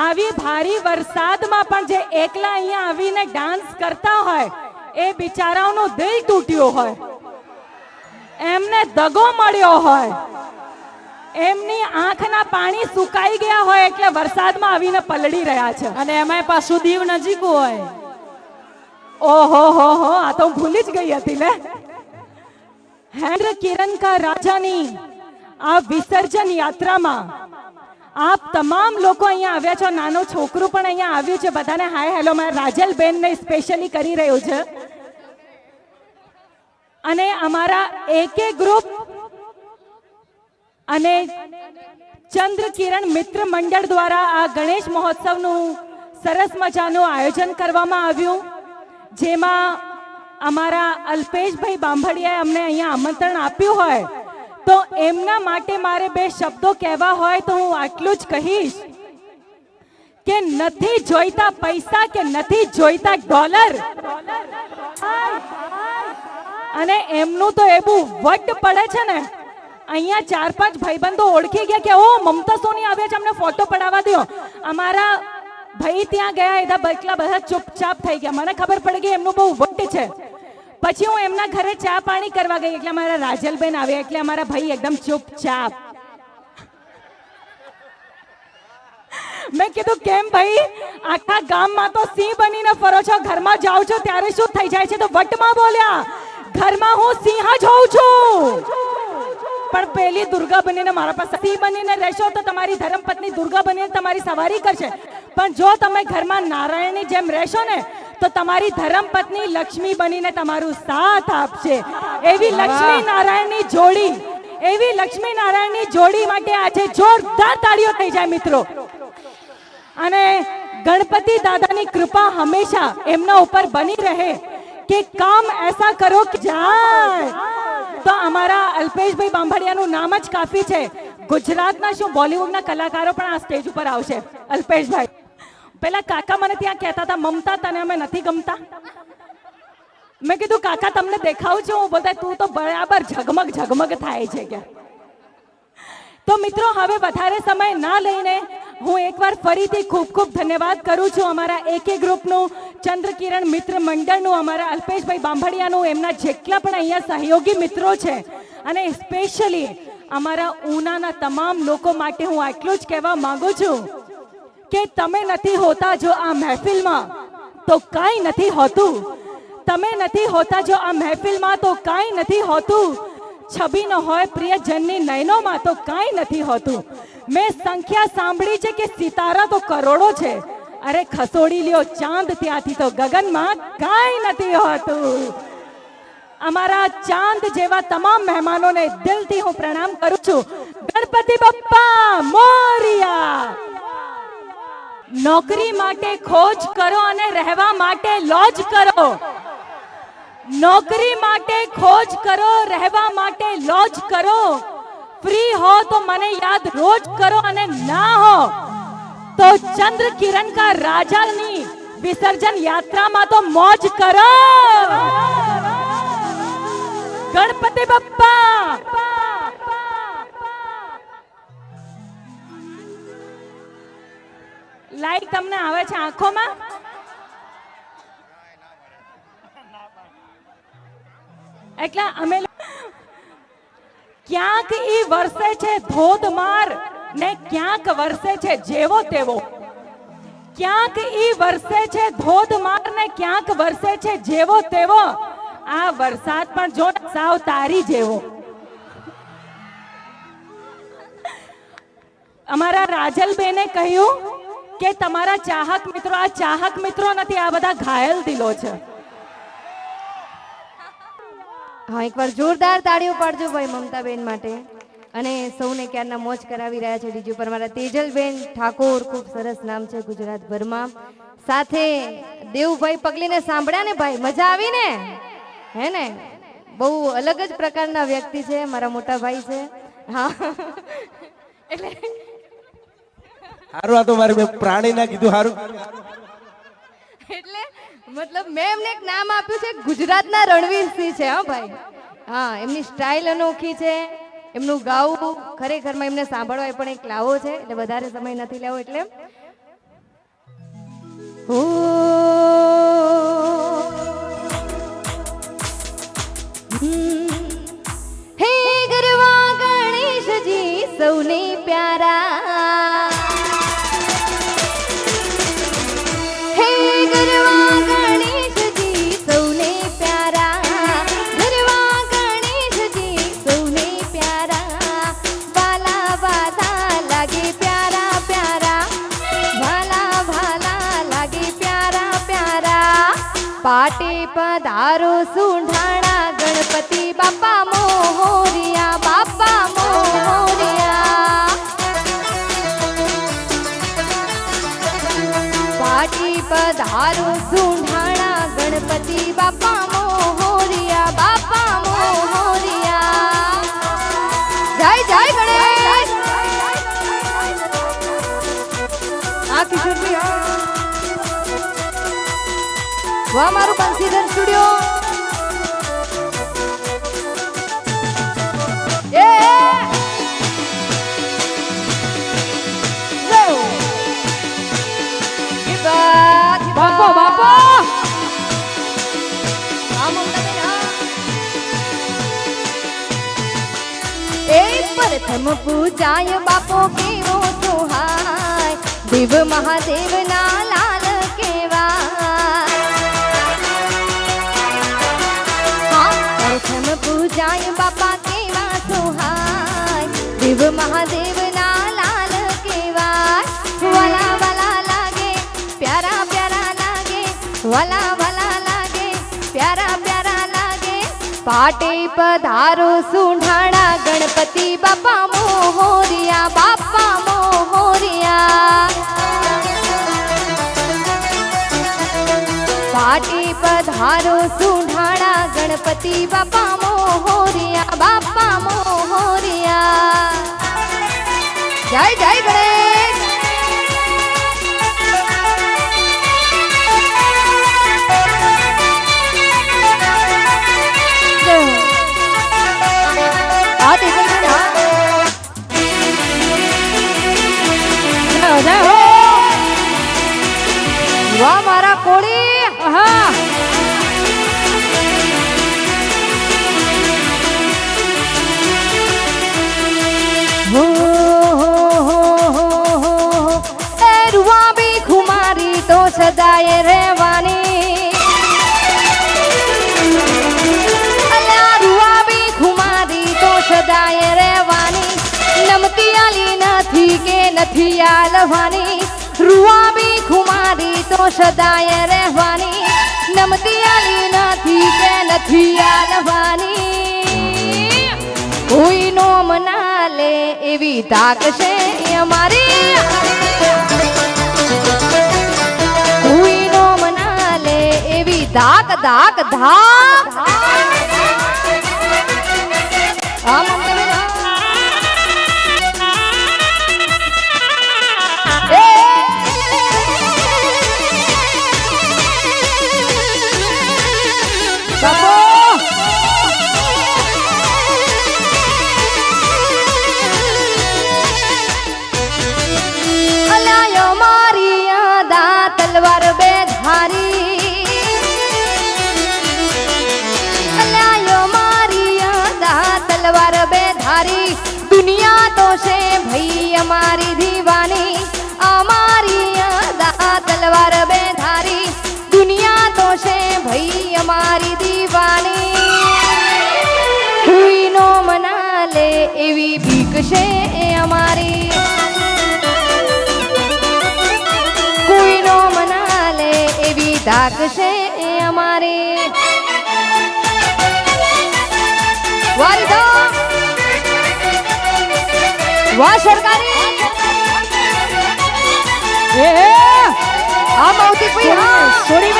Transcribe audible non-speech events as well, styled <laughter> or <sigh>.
આવી ભારી વરસાદમાં પણ જે એકલા અહીંયા આવીને ડાન્સ કરતા હોય એ બિચારાઓનું દિલ તૂટ્યું હોય. એમને દગો મળ્યો હોય. એમની આંખના પાણી સુકાઈ ગયા હોય એટલે વરસાદમાં આવીને પલળી રહ્યા છે. અને એમાંય પાછું દીવ નજીક હોય. ઓહો હો હો આ તો ભૂલી જ ગઈ હતી ને હેન્દ્ર કિરણ કા રાજાની આ વિસર્જન યાત્રામાં આપ તમામ લોકો અહીંયા આવ્યા છો. નાનો છોકરું પણ અહીંયા આવ્યું છે. બધાને હાય, હેલો. મારા રાજલબેનને સ્પેશિયલી કરી રહ્યું છે. અને અમારા એકે ગ્રુપ અને ચંદ્ર કિરણ મિત્ર મંડળ દ્વારા આ ગણેશ મહોત્સવનું સરસ મજાનું આયોજન કરવામાં આવ્યું. જેમાં અમારા અલ્પેશભાઈ બાંભડિયાએ અમને અહીંયા આમંત્રણ આપ્યું હોય. તો એમના માટે મારે બે શબ્દો કહેવા હોય તો હું આટલું જ કહીશ. કે નથી જોઈતા પૈસા કે નથી જોઈતા ડોલર. અને એમનું તો એવું વટ પડે છે ને. અહીંયા ચાર પાંચ ભાઈબંધો ઓળખી ગયા કે, ઓ, મમતા સોની આવ્યા છે, અમને ફોટો પડાવવા દો અમારા ભાઈ ત્યાં ગયા એના બકલા બધા ચૂપચાપ થઈ ગયા. મને ખબર પડી ગઈ, એમનું બહુ વટ છે. પછી હું એમના ઘરે ચા પાણી કરવા ગઈ એટલે અમારા રાજલબેન આવ્યા એટલે અમારા ભાઈ એકદમ ચૂપચાપ. મેં કીધું, કેમ ભાઈ? આખા ગામમાં તો સિંહ બનીને ફરો છો, ઘરમાં જાઓ છો, ત્યારે શું થઈ જાય છે? તો વટમાં બોલ્યા, ઘરમાં હું સિંહ જ હોઉં છું. પણ પેલી દુર્ગા બનીને મારા પાસે સિંહ બનીને રહેશો તો તમારી ધર્મપત્ની દુર્ગા બનીને તમારી સવારી કરશે. પણ જો તમે ઘરમાં નારાયણની જેમ રહેશો ને તો તમારી ધર્મપત્ની લક્ષ્મી બનીને તમારું સાથ આપશે. એવી લક્ષ્મી નારાયણની જોડી એવી લક્ષ્મી નારાયણની જોડી માટે આજે જોરદાર તાળીઓ થઈ જાય મિત્રો. અને ગણપતિ દાદાની કૃપા હંમેશા એમના ઉપર બની રહે કે કામ એસા કરો કે જાય. તો અમારા અલ્પેશભાઈ બાંભડિયાનું નામ જ કાફી છે. ગુજરાતના શું બોલિવૂડના કલાકારો પણ આ સ્ટેજ ઉપર આવશે. અલ્પેશભાઈ. પેલા કાકા મને ત્યાં કહેતા હતા, મમતા, તને અમે નથી ગમતા. મેં કીધું, કાકા, તમને દેખાવું છું. હું બોલતા, તું તો બરાબર ઝગમગ ઝગમગ થાય છે કે. તો મિત્રો, હવે વધારે સમય ના લઈને હું એકવાર ફરીથી ખૂબ ખૂબ ધન્યવાદ કરું છું અમારા એકે ગ્રુપનું, ચંદ્રકિરણ મિત્ર મંડળનું, અમારા અલ્પેશભાઈ બાંભડિયાનું એમના જેટલા પણ અહીંયા સહયોગી મિત્રો છે. અને સ્પેશિયલી અમારા ઉનાના તમામ લોકો માટે હું આટલું જ કહેવા માગું છું. કે તમે નથી હોતા જો આ મહેફિલમાં, તો કાંઈ નથી હોતું. તમે નથી હોતા જો આ મહેફિલમાં, તો કાંઈ નથી હોતું. છબી ન હોય પ્રિયજનની નયનોમાં, તો કાંઈ નથી હોતું. મેં સંખ્યા સાંભળી છે કે સિતારા તો કરોડો છે. અરે ખસોડી લ્યો, ચાંદ ત્યાંથી તો ગગનમાં કાંઈ નથી હોતું. અમારા ચાંદ જેવા તમામ મહેમાનોને દિલથી હું પ્રણામ કરું છું. ગણપતિ બપ્પા મોરિયા! નોકરી માટે ખોજ કરો અને રહેવા માટે લોજ કરો. નોકરી માટે ખોજ કરો, રહેવા માટે લોજ કરો. ફ્રી હો તો મને યાદ રોજ કરો અને ના હો. તો ચંદ્ર કિરણ કા રાજાની વિસર્જન યાત્રામાં તો મોજ કરો. ગણપતિ બપ્પા! લાઈટ તમને આવે છે આંખોમાં? એટલે અમે ક્યાંક ઈ વરસે છે ધોધમાર ને ક્યાંક વરસે છે જેવો તેવો. ક્યાંક ઈ વરસે છે ધોધમાર ને ક્યાંક વરસે છે જેવો તેવો. આ વરસાદ પણ જો સાવ તારી જેવો. અમારા રાજલબેને કહ્યું કે તમારા ચાહક મિત્રો, આ ચાહક મિત્રો નથી, આ બધા ઘાયલ દિલો છે. હા, એકવાર જોરદાર તાળીઓ પાડજો ભાઈ મમતાબેન માટે. અને સૌને ક્યારના મોજ કરાવી રહ્યા છે બીજું પર મારા તેજલબેન ઠાકોર, ખૂબ સરસ નામ છે ગુજરાતભરમાં. સાથે દેવભાઈ પગલીને સાંભળ્યા ને ભાઈ? મજા આવી ને? હે ને? બહુ અલગ જ પ્રકારના વ્યક્તિ છે, મારા મોટા ભાઈ છે. હા. <laughs> એટલે હારું, આ તો મારે મેં પ્રાણી ના કીધું હારું. એટલે મતલબ મેં એમને એક નામ આપ્યું છે, ગુજરાતના રણવીરસિંહ છે, હા ભાઈ. હા, એમની સ્ટાઇલ અનોખી છે, એમનું ગાવું ખરેખરમાં એમને સાંભળવા પણ એક લાવો છે, એટલે વધારે સમય નથી લેવો એટલે. હમ. પાટે પધારો સુંઢાણા ગણપતિ બાપા મોરિયા બાપા મોરિયા પાટી પધારો સુંઢાણા ગણપતિ બાપા મોરિયા બાપા મોરિયા જય જય ગણેશ! વાહ મારું બંસીધર સ્ટુડિયો એ બાપો બાપો. બાપો એ પ્રથમ પૂજાય બાપો કેવો સુહાય દેવ મહાદેવ ના પૂજાય બાપા કેવા સુહાય દેવ મહાદેવ ના લાલ કેવા વાલા વાલા લાગે પ્યારા પ્યારા લાગે વાલા વાલા લાગે પ્યારા પ્યારા લાગે પાટે પધારો સુંઢાણા ગણપતિ બાપા ગણપતિ બાપા મોહોરિયા બાપા મોહોરિયા. જય જય ગણેશ. વાહ મારા કોળી. હો સદાય રહેવાની અલ્યા રૂવાબી ખુમારી તો સદાય રહેવાની નમતી આલી નથી કે નથી આલવાની રૂવાબી ખુમારી તો સદાય રહેવાની નમતી આલી નથી કે નથી આલવાની કોઈ નો મના લે એવી તાક છે અમારી ધાક ધાક ધાક. અમારી દીવાની, અમારી યાદા તલવાર બે ધારી દુનિયા તો છે ભાઈ અમારી દીવાની. કોઈનો મના લે એવી ભીખ છે એ અમારી. કોઈનો મના લે એવી ધાક છે એ અમારે. વાહ સરકારી! એ આ માવતી ભાઈ હા. સોરી